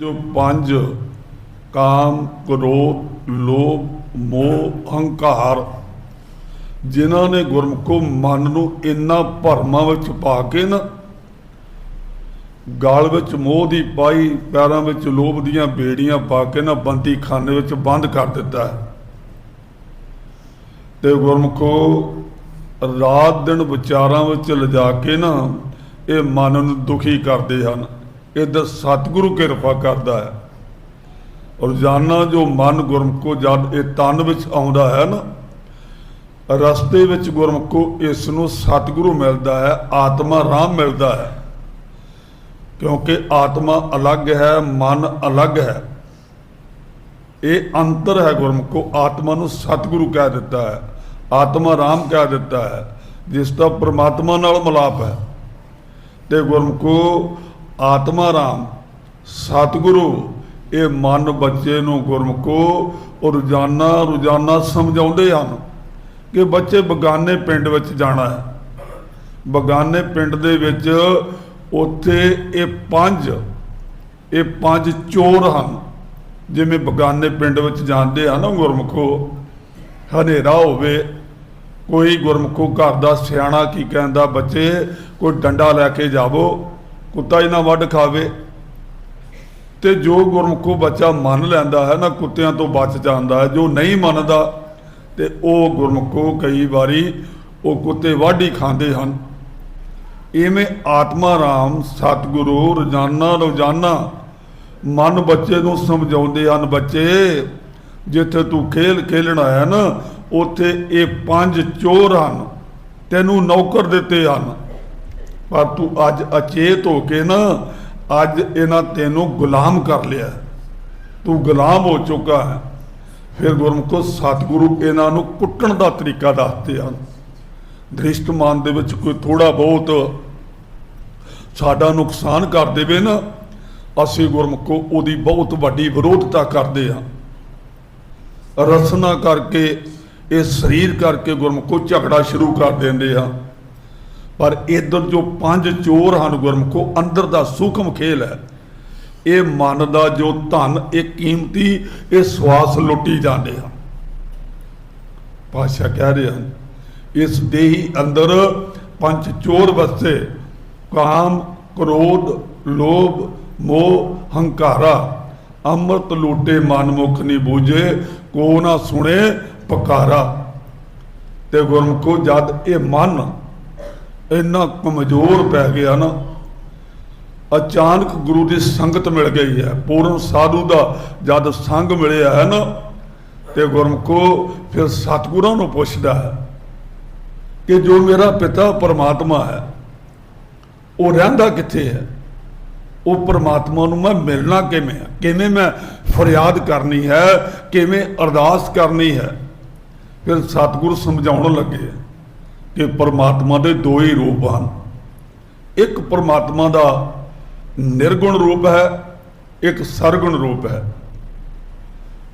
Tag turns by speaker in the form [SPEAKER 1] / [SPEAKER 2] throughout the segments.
[SPEAKER 1] ਜੋ ਪੰਜ ਕਾਮ, ਕ੍ਰੋਧ, ਲੋਭ, ਮੋਹ, ਹੰਕਾਰ, ਜਿਨ੍ਹਾਂ ਨੇ ਗੁਰਮੁਖੋ ਮਨ ਨੂੰ ਇੰਨਾ ਭਰਮਾਂ ਵਿੱਚ ਪਾ ਕੇ ਨਾ, ਗਾਲ ਵਿੱਚ ਮੋਹ ਦੀ ਪਾਈ, ਪੈਰਾਂ ਵਿੱਚ ਲੋਭ ਦੀਆਂ ਬੇੜੀਆਂ ਪਾ ਕੇ ਨਾ ਬੰਦੀ ਖਾਨੇ ਵਿੱਚ ਬੰਦ ਕਰ ਦਿੱਤਾ ਹੈ। ਤੇ ਗੁਰਮੁਖੋ ਰਾਤ ਦਿਨ ਵਿਚਾਰਾਂ ਵਿੱਚ ਲਿਜਾ ਕੇ ਨਾ, ਇਹ ਮਨ ਨੂੰ ਦੁਖੀ ਕਰਦੇ ਹਨ। ਇਹਦਾ ਸਤਿਗੁਰੂ ਕਿਰਪਾ ਕਰਦਾ ਹੈ। ਰੋਜ਼ਾਨਾ ਜੋ ਮਨ ਗੁਰਮੁਖੋ ਜਦ ਇਹ ਤਨ ਵਿੱਚ ਆਉਂਦਾ ਹੈ ਨਾ, ਰਸਤੇ ਵਿੱਚ ਗੁਰਮੁਖੋ ਇਸ ਨੂੰ ਸਤਿਗੁਰੂ ਮਿਲਦਾ ਹੈ, ਆਤਮਾ ਰਾਮ ਮਿਲਦਾ ਹੈ। ਕਿਉਂਕਿ ਆਤਮਾ ਅਲੱਗ ਹੈ, ਮਨ ਅਲੱਗ ਹੈ। ਇਹ ਅੰਤਰ ਹੈ ਗੁਰਮੁਖੋ, ਆਤਮਾ ਨੂੰ ਸਤਿਗੁਰੂ ਕਹਿ ਦਿੱਤਾ ਹੈ, ਆਤਮਾ ਰਾਮ ਕਹਿ ਦਿੱਤਾ ਹੈ, ਜਿਸ ਦਾ ਪ੍ਰਮਾਤਮਾ ਨਾਲ ਮਿਲਾਪ ਹੈ। ਤੇ ਗੁਰਮੁਖੋ ਆਤਮਾ ਰਾਮ, ਸਤਿਗੁਰੂ, ਇਹ ਮਨ ਬੱਚੇ ਨੂੰ ਗੁਰਮੁਖੋ ਉਹ ਰੋਜ਼ਾਨਾ ਰੋਜ਼ਾਨਾ ਸਮਝਾਉਂਦੇ ਹਨ ਕਿ ਬੱਚੇ ਬਗਾਨੇ ਪਿੰਡ ਵਿੱਚ ਜਾਣਾ ਹੈ। ਬਗਾਨੇ ਪਿੰਡ ਦੇ ਵਿੱਚ ਉੱਥੇ ਇਹ ਪੰਜ ਇਹ ਪੰਜ ਚੋਰ ਹਨ, ਜਿਵੇਂ ਬਗਾਨੇ ਪਿੰਡ ਵਿੱਚ ਜਾਂਦੇ ਹਨ ਗੁਰਮੁਖੋ। ਹਨੇਰਾ ਹੋਵੇ, ਕੋਈ ਗੁਰਮੁਖੋ ਘਰ ਦਾ ਸਿਆਣਾ ਕੀ ਕਹਿੰਦਾ, ਬੱਚੇ, ਕੋਈ ਡੰਡਾ ਲੈ ਕੇ ਜਾਵੋ। ਕੁੱਤਾ ਹੀ ਨਾ ਵੱਢ ਖਾਵੇ ਤੇ ਜੋ ਗੁਰਮੁਖੋ ਬੱਚਾ ਮੰਨ ਲੈਂਦਾ ਹੈ ਨਾ ਕੁੱਤਿਆਂ ਤੋਂ ਬਚ ਜਾਂਦਾ ਹੈ, ਜੋ ਨਹੀਂ ਮੰਨਦਾ ਤੇ ਉਹ ਗੁਰਮੁਖੋ ਕਈ ਵਾਰੀ ਉਹ ਕੁੱਤੇ ਵੱਢ ਹੀ ਖਾਂਦੇ ਹਨ। ਇਵੇਂ ਆਤਮਾ ਰਾਮ, ਸਤਿਗੁਰੂ ਰੋਜ਼ਾਨਾ ਰੋਜ਼ਾਨਾ ਮਨ ਬੱਚੇ ਨੂੰ ਸਮਝਾਉਂਦੇ ਹਨ, ਬੱਚੇ, ਜਿੱਥੇ ਤੂੰ ਖੇਲ ਖੇਲਣਾ ਹੈ ਨਾ, ਉੱਥੇ ਇਹ ਪੰਜ ਚੋਰ ਹਨ, ਤੈਨੂੰ ਨੌਕਰ ਦਿੱਤੇ ਹਨ। ਪਰ ਤੂੰ ਅੱਜ ਅਚੇਤ ਹੋ ਕੇ ਨਾ ਅੱਜ ਇਹਨਾਂ ਤੈਨੂੰ ਗੁਲਾਮ ਕਰ ਲਿਆ। ਤੂੰ ਗੁਲਾਮ ਹੋ ਚੁੱਕਾ ਹੈ। ਫਿਰ ਗੁਰਮੁਖੋ ਸਤਿਗੁਰੂ ਇਹਨਾਂ ਨੂੰ ਕੁੱਟਣ ਦਾ ਤਰੀਕਾ ਦੱਸਦੇ ਹਨ। ਦ੍ਰਿਸ਼ਟਮਾਨ ਦੇ ਵਿੱਚ ਕੋਈ ਥੋੜਾ ਬਹੁਤ ਸਾਡਾ ਨੁਕਸਾਨ ਕਰ ਦੇਵੇ ਨਾ, ਅਸੀਂ ਗੁਰਮੁਖੋ ਉਹਦੀ ਬਹੁਤ ਵੱਡੀ ਵਿਰੋਧਤਾ ਕਰਦੇ ਹਾਂ। ਰਸਨਾ ਕਰਕੇ, ਇਹ ਸਰੀਰ ਕਰਕੇ ਗੁਰਮੁਖੋ ਝਗੜਾ ਸ਼ੁਰੂ ਕਰ ਦਿੰਦੇ ਆ ਪਰ ਇਧਰ ਜੋ ਪੰਜ ਚੋਰ ਹਨ ਗੁਰਮੁਖੋ, ਅੰਦਰ ਦਾ ਸੂਖਮ ਖੇਲ ਹੈ। ਇਹ ਮਨ ਦਾ ਜੋ ਧਨ, ਇਹ ਕੀਮਤੀ, ਇਹ ਸਵਾਸ ਲੁੱਟੀ ਜਾਂਦੇ ਹਨ। ਪਾਸ਼ਾ ਕਹਿ ਰਹੇ ਹਨ, ਇਸ ਦੇਹੀ ਅੰਦਰ ਪੰਜ ਚੋਰ ਵਸੇ, ਕਾਮ, ਕ੍ਰੋਧ, ਲੋਭ, ਮੋਹ, ਹੰਕਾਰਾ, ਅੰਮ੍ਰਿਤ ਲੂਟੇ ਮਨ ਮੁਖ ਨਹੀਂ ਬੂਝੇ, ਕੋ ਨਾ ਸੁਣੇ ਪਕਾਰਾ। ਤੇ ਗੁਰਮੁਖੋ, ਜਦ ਇਹ ਮਨ ਇੰਨਾ ਕਮਜ਼ੋਰ ਪੈ ਗਿਆ ਨਾ, ਅਚਾਨਕ ਗੁਰੂ ਦੀ ਸੰਗਤ ਮਿਲ ਗਈ ਹੈ। ਪੂਰਨ ਸਾਧੂ ਦਾ ਜਦ ਸੰਗ ਮਿਲਿਆ ਹੈ ਨਾ, ਤੇ ਗੁਰਮੁਖੋ ਫਿਰ ਸਤਿਗੁਰਾਂ ਨੂੰ ਪੁੱਛਦਾ ਹੈ ਕਿ ਜੋ ਮੇਰਾ ਪਿਤਾ ਪਰਮਾਤਮਾ ਹੈ, ਉਹ ਰਹਿੰਦਾ ਕਿੱਥੇ ਹੈ? ਉਹ ਪਰਮਾਤਮਾ ਨੂੰ ਮੈਂ ਮਿਲਣਾ ਕਿਵੇਂ ਹੈ? ਕਿਵੇਂ ਮੈਂ ਫਰਿਆਦ ਕਰਨੀ ਹੈ? ਕਿਵੇਂ ਅਰਦਾਸ ਕਰਨੀ ਹੈ? ਫਿਰ ਸਤਿਗੁਰੂ ਸਮਝਾਉਣ ਲੱਗੇ। ਕਿ ਪਰਮਾਤਮਾ ਦੇ ਦੋ ਹੀ ਰੂਪ ਹਨ। ਇੱਕ ਪਰਮਾਤਮਾ ਦਾ ਨਿਰਗੁਣ ਰੂਪ ਹੈ, ਇੱਕ ਸਰਗੁਣ ਰੂਪ ਹੈ।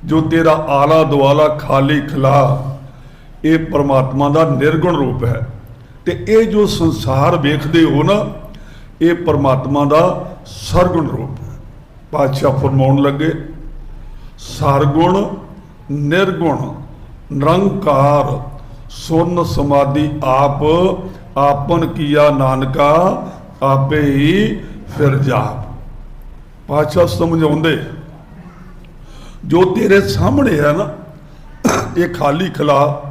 [SPEAKER 1] ਜੋ ਤੇਰਾ ਆਲਾ ਦੁਆਲਾ ਖਾਲੀ ਖਲਾ, ਇਹ ਪਰਮਾਤਮਾ ਦਾ ਨਿਰਗੁਣ ਰੂਪ ਹੈ। ਤੇ ਇਹ ਜੋ ਸੰਸਾਰ ਵੇਖਦੇ ਹੋ ਨਾ, ਇਹ ਪਰਮਾਤਮਾ ਦਾ ਸਰਗੁਣ ਰੂਪ ਹੈ। ਪਾਤਸ਼ਾਹ ਫਰਮਾਉਣ ਲੱਗੇ, ਸਰਗੁਣ, ਨਿਰਗੁਣ, ਨਿਰੰਕਾਰ। ਸੁਨ ਸਮਾਧੀ ਆਪ, ਆਪਨ ਕੀਆ ਨਾਨਕਾ, ਆਪੇ ਹੀ ਫਿਰ ਜਾਪ। ਪਾਤਸ਼ਾਹ ਸਮਝਾਉਂਦੇ, ਜੋ ਤੇਰੇ ਸਾਹਮਣੇ ਹੈ ਨਾ, ਇਹ ਖਾਲੀ ਖਲਾ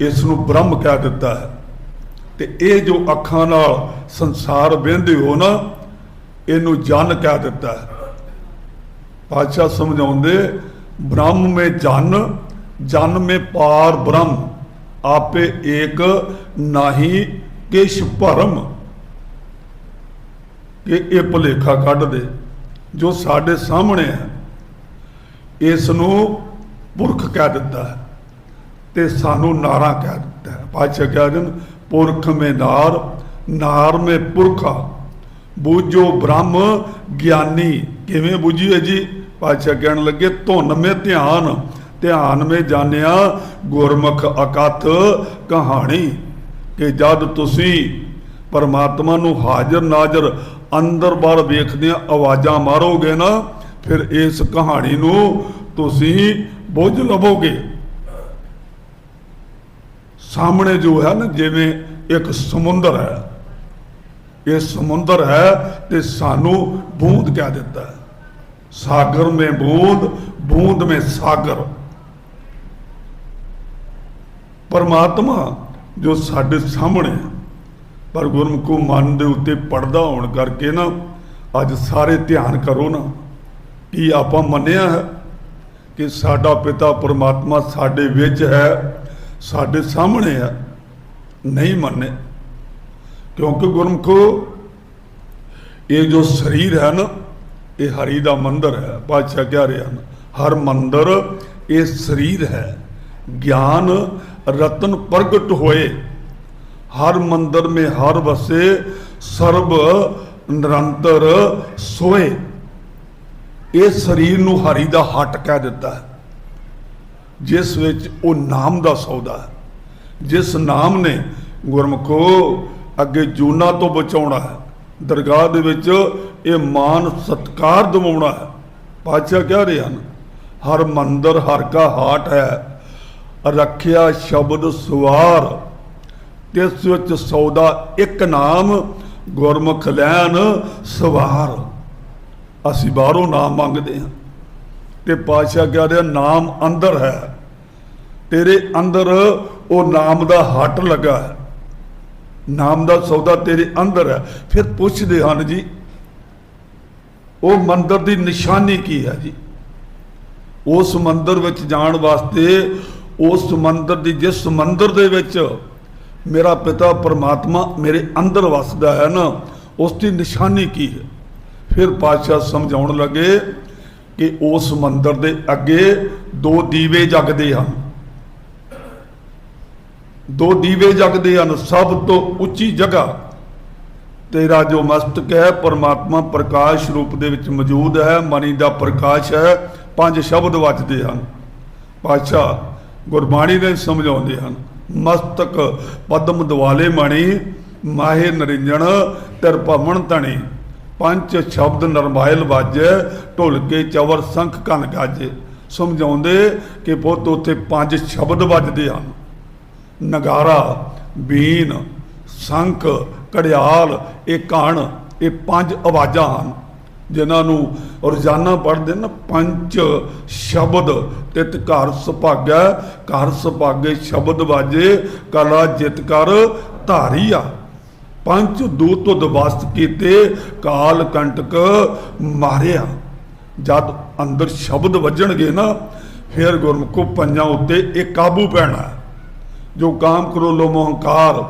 [SPEAKER 1] ਇਸ ਨੂੰ ਬ੍ਰਹਮ ਕਹਿ ਦਿੱਤਾ ਹੈ। ਤੇ ਇਹ ਜੋ ਅੱਖਾਂ ਨਾਲ ਸੰਸਾਰ ਵੇਂਦੇ ਹੋ ਨਾ, ਇਹਨੂੰ ਜਨ ਕਹਿ ਦਿੱਤਾ ਹੈ। ਪਾਤਸ਼ਾਹ ਸਮਝਾਉਂਦੇ, ਬ੍ਰਹਮ ਮੇ ਜਨ ਜਨ ਪਾਰ ਬ੍ਰਹਮ, ਆਪੇ ਏਕ ਨਾਹੀ ਕਿਛ ਭਰਮ। ਕਿ ਇਹ ਭੁਲੇਖਾ ਕੱਢ ਦੇ, ਜੋ ਸਾਡੇ ਸਾਹਮਣੇ ਹੈ ਇਸ ਨੂੰ ਪੁਰਖ ਕਹਿ ਦਿੱਤਾ ਹੈ ਤੇ ਸਾਨੂੰ ਨਾਰਾ ਕਹਿ ਦਿੱਤਾ ਹੈ। ਪਾਤਸ਼ਾਹ ਕਹਿ ਦਿਨ ਪੁਰਖ ਮੇ ਨਾਰ ਨਾਰ ਮੇ ਪੁਰਖਾ, ਬੂਝੋ ਬ੍ਰਹਮ ਗਿਆਨੀ। ਕਿਵੇਂ ਬੁਝੀਏ ਜੀ? ਪਾਤਸ਼ਾਹ ਕਹਿਣ ਲੱਗੇ, ਧੁਨ ਮੇ ਧਿਆਨ ਧਿਆਨ ਮੇ ਜਾਣਿਆ ਗੁਰਮੁਖ ਅਕਥ ਕਹਾਣੀ ਕਿ ਜਦ ਤੁਸੀਂ ਪਰਮਾਤਮਾ ਨੂੰ ਹਾਜ਼ਰ ਨਾਜ਼ਰ ਅੰਦਰ ਬਾਹਰ ਵੇਖਦਿਆਂ ਆਵਾਜ਼ਾਂ ਮਾਰੋਗੇ ਨਾ, ਫਿਰ ਇਸ ਕਹਾਣੀ ਨੂੰ ਤੁਸੀਂ ਬੁੱਝ ਲਵੋਗੇ। ਸਾਹਮਣੇ ਜੋ ਹੈ ਨਾ, ਜਿਵੇਂ ਇੱਕ ਸਮੁੰਦਰ ਹੈ। ਇਹ ਸਮੁੰਦਰ ਹੈ ਤੇ ਸਾਨੂੰ ਬੂੰਦ ਕਹਿ ਦਿੱਤਾ। ਸਾਗਰ ਮੇ ਬੂੰਦ ਬੂੰਦ ਮੇ ਸਾਗਰ। ਪਰਮਾਤਮਾ ਜੋ ਸਾਡੇ ਸਾਹਮਣੇ ਹੈ ਪਰ ਗੁਰਮੁਖੋ ਮਨ ਦੇ ਉੱਤੇ ਪੜਦਾ ਹੋਣ ਕਰਕੇ ਨਾ ਅੱਜ ਸਾਰੇ ਧਿਆਨ ਕਰੋ ਨਾ। ਕੀ ਆਪਾਂ ਮੰਨਿਆ ਹੈ ਕਿ ਸਾਡਾ ਪਿਤਾ ਪਰਮਾਤਮਾ ਸਾਡੇ ਵਿੱਚ ਹੈ, ਸਾਡੇ ਸਾਹਮਣੇ ਹੈ? ਨਹੀਂ ਮੰਨੇ। ਕਿਉਂਕਿ ਗੁਰਮੁਖੋ ਇਹ ਜੋ ਸਰੀਰ ਹੈ ਨਾ, ਇਹ ਹਰੀ ਦਾ ਮੰਦਰ ਹੈ, ਪਾਤਸ਼ਾਹ ਕਹਿ ਰਹੇ ਹਨ ਹਰ ਮੰਦਰ ਇਹ ਸਰੀਰ ਹੈ, ਗਿਆਨ ਰਤਨ ਪ੍ਰਗਟ ਹੋਏ। ਹਰ ਮੰਦਰ ਮੇ ਹਰ ਵਸੇ ਸਰਬ ਨਿਰੰਤਰ ਸੋਏ। ਇਹ ਸਰੀਰ ਨੂੰ ਹਰੀ ਦਾ ਹੱਟ ਕਹਿ ਦਿੱਤਾ ਹੈ। ਜਿਸ ਵਿੱਚ ਉਹ ਨਾਮ ਦਾ ਸੌਦਾ ਹੈ। ਜਿਸ ਨਾਮ ਨੇ ਗੁਰਮਖੋ ਅੱਗੇ ਜੂਨਾ ਤੋਂ ਬਚਾਉਣਾ ਹੈ। ਦਰਗਾਹ ਦੇ ਵਿੱਚ ਇਹ ਮਾਨ ਸਤਕਾਰ ਦਿਵਾਉਣਾ ਹੈ। ਪਾਤਸ਼ਾਹ ਕਹਿ ਰਹੇ ਹਨ, ਹਰ ਮੰਦਰ ਹਰ ਕਾ ਹਾਟ ਹੈ। ਰੱਖਿਆ ਸ਼ਬਦ ਸਵਾਰ ਤਿਸ ਵਿੱਚ ਸੌਦਾ ਇੱਕ ਨਾਮ, ਗੁਰਮੁਖ ਲੈਣ ਸਵਾਰ। ਅਸੀਂ ਬਾਹਰੋਂ ਨਾਮ ਮੰਗਦੇ ਹਾਂ ਤੇ ਪਾਤਸ਼ਾਹ ਕਹਿ ਰਿਹਾ, ਨਾਮ ਅੰਦਰ ਹੈ। ਤੇਰੇ ਅੰਦਰ ਉਹ ਨਾਮ ਦਾ ਹੱਟ ਲੱਗਾ ਹੈ। ਨਾਮ ਦਾ ਸੌਦਾ ਤੇਰੇ ਅੰਦਰ ਹੈ। ਫਿਰ ਪੁੱਛਦੇ ਹਨ ਜੀ, ਉਹ ਮੰਦਰ ਦੀ ਨਿਸ਼ਾਨੀ ਕੀ ਹੈ ਜੀ? ਉਸ ਮੰਦਰ ਵਿੱਚ ਜਾਣ ਵਾਸਤੇ ਉਸ ਮੰਦਰ ਦੀ, ਜਿਸ ਮੰਦਰ ਦੇ ਵਿੱਚ ਮੇਰਾ ਪਿਤਾ ਪਰਮਾਤਮਾ ਮੇਰੇ ਅੰਦਰ ਵਸਦਾ ਹੈ ਨਾ, ਉਸ ਦੀ ਨਿਸ਼ਾਨੀ ਕੀ ਹੈ? ਫਿਰ ਪਾਤਸ਼ਾਹ ਸਮਝਾਉਣ ਲੱਗੇ ਕਿ ਉਸ ਮੰਦਰ ਦੇ ਅੱਗੇ ਦੋ ਦੀਵੇ ਜਗਦੇ ਹਨ। ਦੋ ਦੀਵੇ ਜਗਦੇ ਹਨ, ਸਭ ਤੋਂ ਉੱਚੀ ਜਗ੍ਹਾ। ਤੇਰਾ ਜੋ ਮਸਤਕ ਹੈ, ਪਰਮਾਤਮਾ ਪ੍ਰਕਾਸ਼ ਰੂਪ ਦੇ ਵਿੱਚ ਮੌਜੂਦ ਹੈ ਮਨੀ ਦਾ ਪ੍ਰਕਾਸ਼ ਹੈ, ਪੰਜ ਸ਼ਬਦ ਵੱਜਦੇ ਹਨ। ਪਾਤਸ਼ਾਹ ਗੁਰਬਾਣੀ ਦੇ ਸਮਝਾਉਂਦੇ ਹਨ। ਮਸਤਕ ਪਦਮ ਦਵਾਲੇ ਮਣੀ, ਮਾਹੇ ਨਰਿੰਜਣ, ਤਰ ਭਵਨ ਤਣੀ ਪੰਜ ਸ਼ਬਦ ਨਰਮਾਇਲ ਵਾਜੇ ਢੁਲਕੇ ਚਵਰ ਸੰਖ ਕਨ ਗਾਜੇ। ਸਮਝਾਉਂਦੇ ਕਿ ਪੁੱਤ, ਉੱਥੇ ਪੰਜ ਸ਼ਬਦ ਵੱਜਦੇ ਹਨ। ਨਗਾਰਾ, ਬੀਨ, ਸੰਖ ਕੜਿਆਲ ਇਹ ਕਣ ਇਹ ਪੰਜ ਆਵਾਜ਼ਾਂ ਹਨ। ਜਿਨ੍ਹਾਂ ਨੂੰ ਰੋਜ਼ਾਨਾ ਪੜ੍ਹਦੇ ਨਾ, ਪੰਜ ਸ਼ਬਦ। ਤਿਤ ਘਰ ਸੁਭਾਗੈ ਘਰ ਸੁਭਾਗੇ ਸ਼ਬਦ ਵਾਜੇ, ਕਲਾ ਜਿਤ ਕਰ ਧਾਰੀਆ ਪੰਜ ਦੂਤ ਦਵਸਤ ਕੀਤੇ, ਕਾਲ ਕੰਟਕ ਮਾਰਿਆ। ਜਦ ਅੰਦਰ ਸ਼ਬਦ ਵੱਜਣਗੇ ਨਾ, ਫਿਰ ਗੁਰਮੁਖੋ ਪੰਜਾਂ ਉੱਤੇ ਇਹ ਕਾਬੂ ਪੈਣਾ ਜੋ ਕਾਮ ਕਰੋ ਲੋ ਮੋਹੰਕਾਰ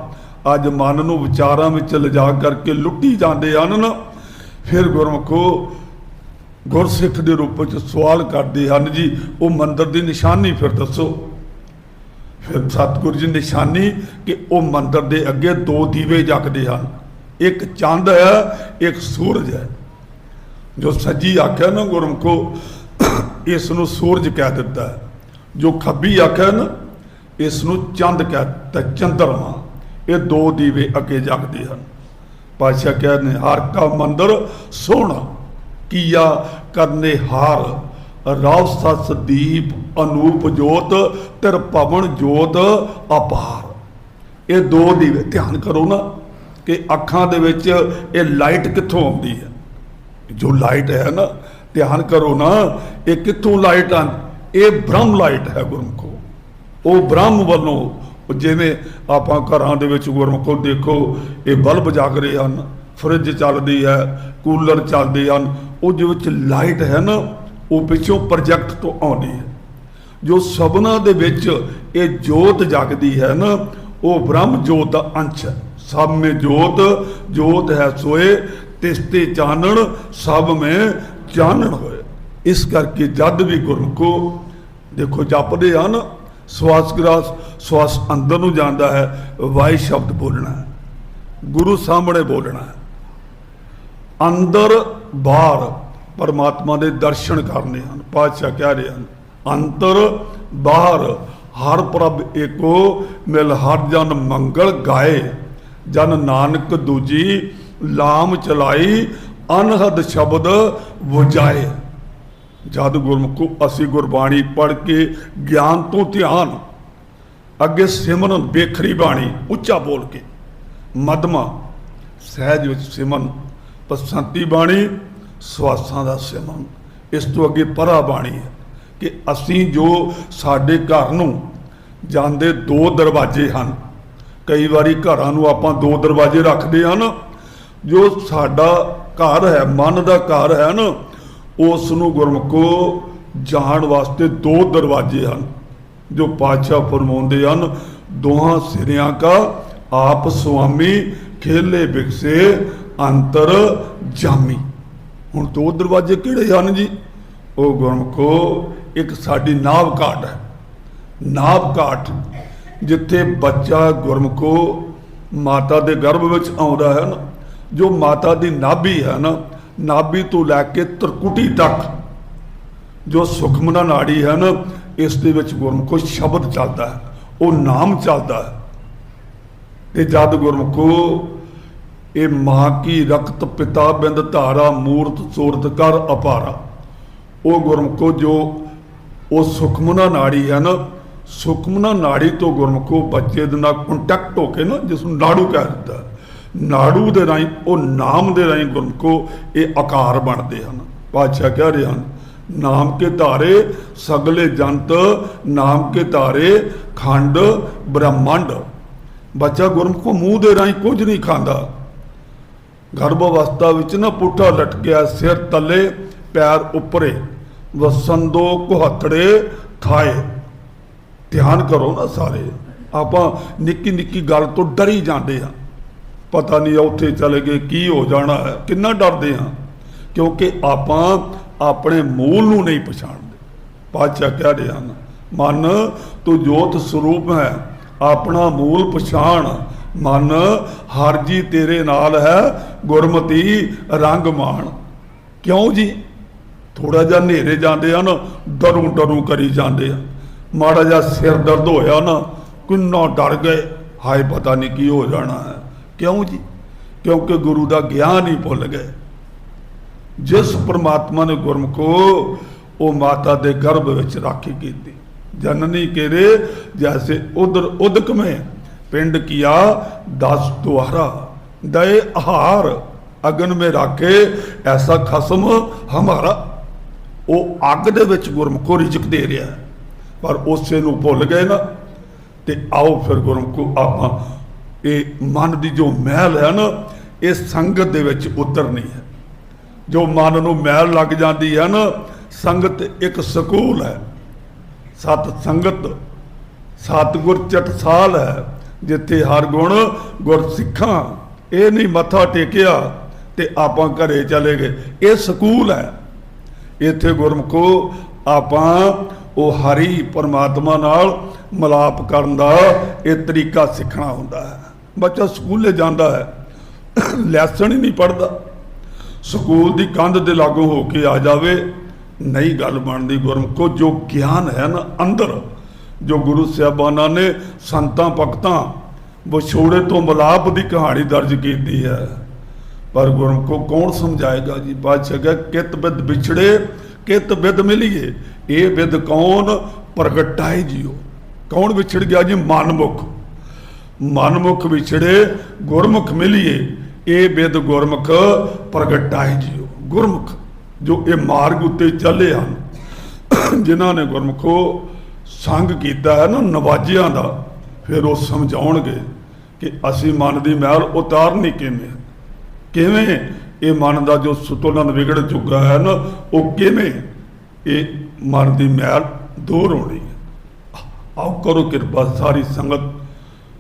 [SPEAKER 1] ਅੱਜ ਮਨ ਨੂੰ ਵਿਚਾਰਾਂ ਵਿੱਚ ਲਿਜਾ ਕਰਕੇ ਲੁੱਟੀ ਜਾਂਦੇ ਹਨ ਨਾ। ਫਿਰ ਗੁਰਮਖੋ ਗੁਰਸਿੱਖ ਦੇ ਰੂਪ ਵਿੱਚ ਸਵਾਲ ਕਰਦੇ ਹਨ ਜੀ, ਉਹ ਮੰਦਰ ਦੀ ਨਿਸ਼ਾਨੀ ਫਿਰ ਦੱਸੋ। ਫਿਰ ਸਤਿਗੁਰ ਜੀ ਨਿਸ਼ਾਨੀ ਕਿ ਉਹ ਮੰਦਰ ਦੇ ਅੱਗੇ ਦੋ ਦੀਵੇ ਜਗਦੇ ਹਨ। ਇੱਕ ਚੰਦ ਹੈ, ਇੱਕ ਸੂਰਜ ਹੈ। ਜੋ ਸੱਜੀ ਆਖਿਆ ਨਾ ਗੁਰਮਖੋ ਇਸ ਨੂੰ ਸੂਰਜ ਕਹਿ ਦਿੱਤਾ ਜੋ ਖੱਬੀ ਆਖਿਆ ਨਾ ਇਸ ਨੂੰ ਚੰਦ ਕਹਿ ਦਿੱਤਾ, ਚੰਦਰਮਾ। ਇਹ ਦੋ ਦੀਵੇ ਅੱਗੇ ਜਗਦੇ ਹਨ। ਪਾਤਸ਼ਾਹ ਕਹਿੰਦੇ ਹਰ ਕਾ ਮੰਦਰ ਸੋਹਣਾ, ਕੀਆ ਕਰਨੇ ਹਾਰ। ਰਾਵ ਸਸ ਦੀਪ ਅਨੂਪ ਜੋਤ, ਤਿਰ ਭਵਨ ਜੋਤ ਅਪਾਰ। ਇਹ ਦੋ ਦੀ ਧਿਆਨ ਕਰੋ ਨਾ ਕਿ ਅੱਖਾਂ ਦੇ ਵਿੱਚ ਇਹ ਲਾਈਟ ਕਿੱਥੋਂ ਆਉਂਦੀ ਹੈ। ਜੋ ਲਾਈਟ ਹੈ ਨਾ, ਧਿਆਨ ਕਰੋ ਨਾ, ਇਹ ਕਿੱਥੋਂ ਲਾਈਟ ਆਂ ਇਹ ਬ੍ਰਹਮ ਲਾਈਟ ਹੈ ਗੁਰਮਖੋ। ਉਹ ਬ੍ਰਹਮ ਵੱਲੋਂ ਜਿਵੇਂ ਆਪਾਂ ਘਰਾਂ ਦੇ ਵਿੱਚ ਗੁਰਮਖੋ ਦੇਖੋ, ਇਹ ਬਲਬ ਜਗ ਰਹੇ ਹਨ, ਫਰਿੱਜ ਚੱਲਦੀ ਹੈ, ਕੂਲਰ ਚੱਲਦੇ ਹਨ ਉਹਦੇ ਵਿੱਚ ਲਾਈਟ ਹੈ ਨਾ, ਉਹ ਪਿੱਛੋਂ ਪ੍ਰੋਜੈਕਟ ਤੋਂ ਆਉਂਦੀ ਹੈ। ਜੋ ਸਭਨਾ ਦੇ ਵਿੱਚ ਇਹ ਜੋਤ ਜਗਦੀ ਹੈ ਨਾ, ਉਹ ਬ੍ਰਹਮ ਜੋਤ ਦਾ ਅੰਸ਼ ਹੈ। ਸਭ ਮੇ ਜੋਤ ਜੋਤ ਹੈ ਸੋਏ ਤਿਸ ਤੇ ਚਾਨਣ, ਸਭ ਮੇ ਚਾਨਣ ਹੋਏ। ਇਸ ਕਰਕੇ ਜਦ ਵੀ ਗੁਰਮੁਖੋ ਦੇਖੋ, ਜਪਦੇ ਹਨ ਸਵਾਸ ਗ੍ਰਾਸ, ਸਵਾਸ ਅੰਦਰ ਨੂੰ ਜਾਂਦਾ ਹੈ, ਵਾਈ ਸ਼ਬਦ ਬੋਲਣਾ ਹੈ। ਗੁਰੂ ਸਾਹਮਣੇ ਬੋਲਣਾ ਹੈ। ਅੰਦਰ, ਬਾਹਰ ਪਰਮਾਤਮਾ ਦੇ ਦਰਸ਼ਨ ਕਰਨੇ ਹਨ, ਪਾਤਸ਼ਾਹ ਕਹਿ ਰਹੇ ਹਨ, ਅੰਤਰ, ਬਾਹਰ, ਹਰ ਪ੍ਰਭ ਏਕੋ, ਮਿਲ ਹਰ ਜਨ ਮੰਗਲ ਗਾਏ, ਜਨ ਨਾਨਕ ਦੂਜੀ, ਲਾਮ ਚਲਾਈ, ਅਨਹਦ ਸ਼ਬਦ ਵਜਾਏ। ਜਦ ਗੁਰਮੁਖੋ ਅਸੀਂ ਗੁਰਬਾਣੀ ਪੜ੍ਹ ਕੇ ਗਿਆਨ ਤੋਂ ਧਿਆਨ, ਅੱਗੇ ਸਿਮਰਨ ਬੇਖਰੀ ਬਾਣੀ ਉੱਚਾ ਬੋਲ ਕੇ, ਮਦਮਾ, ਸਹਿਜ ਵਿੱਚ ਸਿਮਰਨ ਪਸੰਤੀ ਬਾਣੀ, ਸਵਾਸਾਂ ਦਾ ਸਿਮਰਨ, ਇਸ ਤੋਂ ਅੱਗੇ ਪਰਾ ਬਾਣੀ ਹੈ ਕਿ ਅਸੀਂ ਜੋ ਸਾਡੇ ਘਰ ਨੂੰ ਜਾਂਦੇ ਦੋ ਦਰਵਾਜ਼ੇ ਹਨ, ਕਈ ਵਾਰੀ ਘਰਾਂ ਨੂੰ ਆਪਾਂ ਦੋ ਦਰਵਾਜ਼ੇ ਰੱਖਦੇ ਹਨ ਜੋ ਸਾਡਾ ਘਰ ਹੈ, ਮਨ ਦਾ ਘਰ ਹੈ ਨਾ ਉਸ ਨੂੰ ਗੁਰਮੁਖੋ ਜਾਣ ਵਾਸਤੇ ਦੋ ਦਰਵਾਜ਼ੇ ਹਨ, ਜੋ ਪਾਤਸ਼ਾਹ ਫਰਮਾਉਂਦੇ ਹਨ, ਦੋਹਾਂ ਸਿਰਿਆਂ ਕਾ ਆਪ ਸੁਆਮੀ, ਖੇਲੇ ਬਿਕਸੇ ਅੰਤਰ ਜਾਮੀ। ਹੁਣ ਦੋ ਦਰਵਾਜ਼ੇ ਕਿਹੜੇ ਹਨ ਜੀ? ਉਹ ਗੁਰਮੁਖੋ, ਇੱਕ ਸਾਡੀ ਨਾਭ ਘਾਟ ਹੈ। ਨਾਭ ਘਾਟ ਜਿੱਥੇ ਬੱਚਾ ਗੁਰਮੁਖੋ ਮਾਤਾ ਦੇ ਗਰਭ ਵਿੱਚ ਆਉਂਦਾ ਹੈ ਨਾ, ਜੋ ਮਾਤਾ ਦੀ ਨਾਭੀ ਹੈ ਨਾ ਨਾਭੀ ਤੋਂ ਲੈ ਕੇ ਤਰਕੁਟੀ ਤੱਕ। ਜੋ ਸੁਖਮਨਾ ਨਾੜੀ ਹੈ ਨਾ, ਇਸ ਦੇ ਵਿੱਚ ਗੁਰਮੁਖੋ ਸ਼ਬਦ ਚੱਲਦਾ ਹੈ, ਉਹ ਨਾਮ ਚੱਲਦਾ ਹੈ। ਤੇ ਜਦ ਗੁਰਮੁਖੋ ਇਹ ਮਾਂ ਕੀ ਰਕਤ ਪਿਤਾ ਬਿੰਦ ਧਾਰਾ, ਮੂਰਤ ਸੂਰਤ ਕਰ ਅਪਾਰਾ। ਉਹ ਗੁਰਮੁਖੋ, ਜੋ ਉਹ ਸੁਖਮਨਾ ਨਾੜੀ ਹੈ ਨਾ, ਸੁਖਮਨਾ ਨਾੜੀ ਤੋਂ ਗੁਰਮੁਖੋ ਬੱਚੇ ਦੇ ਨਾਲ ਕੰਟੈਕਟ ਹੋ ਕੇ ਨਾ ਜਿਸ ਨੂੰ ਨਾੜੂ ਕਹਿ ਦਿੰਦਾ ਨਾੜੂ ਦੇ ਰਾਹੀਂ, ਉਹ ਨਾਮ ਦੇ ਰਾਹੀਂ ਗੁਰਮੁਖੋ ਇਹ ਆਕਾਰ ਬਣਦੇ ਹਨ। ਪਾਤਸ਼ਾਹ ਕਹਿ ਰਹੇ ਹਨ, ਨਾਮ ਕੇ ਧਾਰੇ ਸਗਲੇ ਜੰਤ, ਨਾਮ ਕੇ ਧਾਰੇ ਖੰਡ ਬ੍ਰਹਮੰਡ। ਬੱਚਾ ਗੁਰਮੁਖੋ ਮੂੰਹ ਦੇ ਰਾਹੀਂ ਕੁਝ ਨਹੀਂ ਖਾਂਦਾ। ਗਰਭ ਅਵਸਥਾ ਵਿੱਚ ਨਾ ਪੁੱਠਾ ਲਟਕਿਆ ਸਿਰ ਤਲੇ, ਪੈਰ ਉੱਪਰੇ ਵਸੰਦੋ ਕੁਹਤੜੇ ਥਾਏ। ਧਿਆਨ ਕਰੋ ਨਾ ਸਾਰੇ, ਆਪਾਂ ਨਿੱਕੀ ਨਿੱਕੀ ਗੱਲ ਤੋਂ ਡਰੀ ਜਾਂਦੇ ਹਾਂ। ਪਤਾ ਨਹੀਂ ਉੱਥੇ ਚਲੇ ਗਏ, ਕੀ ਹੋ ਜਾਣਾ ਹੈ। ਕਿੰਨਾ ਡਰਦੇ ਹਾਂ, ਕਿਉਂਕਿ ਆਪਾਂ ਆਪਣੇ ਮੂਲ ਨੂੰ ਨਹੀਂ ਪਛਾਣਦੇ। ਪਾਤਸ਼ਾਹ ਕਹਿ ਰਹੇ ਹਨ ਮਨ, ਤੂੰ ਜੋਤ ਸਰੂਪ ਹੈ, ਆਪਣਾ ਮੂਲ ਪਛਾਣ। ਮਨ, ਹਰ ਜੀ ਤੇਰੇ ਨਾਲ ਹੈ, ਗੁਰਮਤੀ ਰੰਗ ਮਾਣ। ਕਿਉਂ ਜੀ? ਥੋੜਾ ਜਿਹਾ ਹਨੇਰੇ ਜਾਂਦੇ ਹਨ ਨਾ, ਡਰੂ ਡਰੂ ਕਰੀ ਜਾਂਦੇ ਆ। ਮਾੜਾ ਜਿਹਾ ਸਿਰ ਦਰਦ ਹੋਇਆ ਨਾ, ਕਿੰਨਾ ਡਰ ਗਏ, ਹਾਏ ਪਤਾ ਨਹੀਂ ਕੀ ਹੋ ਜਾਣਾ ਹੈ। ਕਿਉਂ ਜੀ? ਕਿਉਂਕਿ ਗੁਰੂ ਦਾ ਗਿਆਨ ਹੀ ਭੁੱਲ ਗਏ। ਜਿਸ ਪ੍ਰਮਾਤਮਾ ਨੇ ਗੁਰਮਖੋ ਉਹ ਮਾਤਾ ਦੇ ਗਰਭ ਵਿੱਚ ਰਾਖੀ ਕੀਤੀ। ਜਨਨੀ ਕੇਰੇ ਜੈਸੇ ਉਦਰ ਉਦਕ ਮੈਂ ਪਿੰਡ ਕੀਆ ਦਸ ਦੁਆਰਾ। ਦਏ ਆਹਾਰ, ਅਗਨ ਮੇ ਰਾਖੇ, ਐਸਾ ਖਸਮ ਹਮਾਰਾ। ਉਹ ਅੱਗ ਦੇ ਵਿੱਚ ਗੁਰਮਖੋ ਰਿਜਕ ਦੇ ਰਿਹਾ। ਪਰ ਉਸੇ ਨੂੰ ਭੁੱਲ ਗਏ ਨਾ। ਤੇ ਆਓ ਫਿਰ ਗੁਰਮਖੋ ਆਪਾਂ ਇਹ ਮਨ ਦੀ ਜੋ ਮਹਿਲ ਹੈ ਨਾ, ਇਹ ਸੰਗਤ ਦੇ ਵਿੱਚ ਉਤਰਨੀ ਹੈ। ਜੋ ਮਨ ਨੂੰ ਮਹਿਲ ਲੱਗ ਜਾਂਦੀ ਹੈ ਨਾ, ਸੰਗਤ ਇੱਕ ਸਕੂਲ ਹੈ। ਸਤ ਸੰਗਤ, ਸਤਿਗੁਰ ਚਟਸਾਲ ਹੈ, ਜਿੱਥੇ ਹਰ ਗੁਣ ਗੁਰ ਸਿੱਖਾਂ, ਇਹ ਨਹੀਂ ਮੱਥਾ ਟੇਕਿਆ ਤੇ ਆਪਾਂ ਘਰੇ ਚਲੇ ਗਏ। ਇਹ ਸਕੂਲ ਹੈ। ਇੱਥੇ ਗੁਰਮਖੋ, ਆਪਾਂ ਉਹ ਹਰੀ ਪਰਮਾਤਮਾ ਨਾਲ ਮਲਾਪ ਕਰਨ ਦਾ ਇਹ ਤਰੀਕਾ ਸਿੱਖਣਾ ਹੁੰਦਾ ਹੈ। ਬੱਚਾ ਸਕੂਲੇ ਜਾਂਦਾ ਹੈ, ਲੈਸਨ ਹੀ ਨਹੀਂ ਪੜਦਾ ਸਕੂਲ ਦੀ ਕੰਧ ਦੇ ਲਾਗੂ ਹੋ ਕੇ ਆ ਜਾਵੇ, ਨਹੀਂ ਗੱਲ ਬਣਦੀ ਗੁਰਮੁਖੋ, ਜੋ ਗਿਆਨ ਹੈ ਨਾ ਅੰਦਰ, ਜੋ ਗੁਰੂ ਸਾਹਿਬਾਨਾਂ ਨੇ ਸੰਤਾਂ, ਭਗਤਾਂ, ਵਿਛੋੜੇ ਤੋਂ ਮਲਾਪ ਦੀ ਕਹਾਣੀ ਦਰਜ ਕੀਤੀ ਹੈ। ਪਰ ਗੁਰਮੁਖੋ, ਕੌਣ ਸਮਝਾਏਗਾ ਜੀ? ਬਾਦਸ਼ਾਹ ਕਹੇ, ਕਿਤ ਬਿਦ ਵਿਛੜੇ, ਕਿਤ ਬਿਦ ਮਿਲੀਏ, ਇਹ ਬਿਦ ਕੌਣ? ਪ੍ਰਗਟਾਏ ਜੀਓ। ਕੌਣ ਵਿਛੜ ਗਿਆ ਜੀ? ਮਨਮੁਖ। ਮਨਮੁਖ ਵਿਛੜੇ, ਗੁਰਮੁਖ ਮਿਲੀਏ, ਇਹ ਬਿਦ ਗੁਰਮੁਖ ਪ੍ਰਗਟਾਏ ਜੀਓ ਗੁਰਮੁਖ, ਜੋ ਇਹ ਮਾਰਗ ਉੱਤੇ ਚੱਲੇ ਹਨ, ਜਿਨ੍ਹਾਂ ਨੇ ਗੁਰਮੁਖੋ ਸੰਗ ਕੀਤਾ ਹੈ ਨਾ, ਨਵਾਜਿਆਂ ਦਾ, ਫਿਰ ਉਹ ਸਮਝਾਉਣਗੇ ਕਿ ਅਸੀਂ ਮਨ ਦੀ ਮਹਿਲ ਉਤਾਰਨੀ ਕਿਵੇਂ? ਕਿਵੇਂ ਇਹ ਮਨ ਦਾ ਜੋ ਸੁਤੁਲਨ ਵਿਗੜ ਚੁੱਕਾ ਹੈ ਨਾ, ਉਹ ਕਿਵੇਂ ਇਹ ਮਨ ਦੀ ਮਹਿਲ ਦੂਰ ਹੋਣੀ ਆਓ ਕਰੋ ਕਿਰਪਾ, ਸਾਰੀ ਸੰਗਤ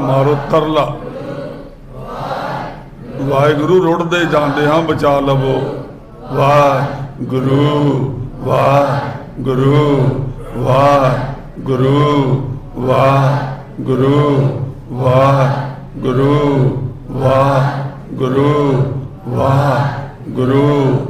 [SPEAKER 1] ਮਾਰੋ ਤਰਲਾ। ਵਾਹਿਗੁਰੂ ਰੁੜਦੇ ਜਾਂਦੇ ਹਾਂ, ਬਚਾ ਲਵੋ। ਵਾਹਿਗੁਰੂ ਵਾਹਿਗੁਰੂ ਵਾਹਿਗੁਰੂ ਵਾਹਿਗੁਰੂ ਵਾਹਿਗੁਰੂ ਵਾਹਿਗੁਰੂ ਵਾਹਿਗੁਰੂ।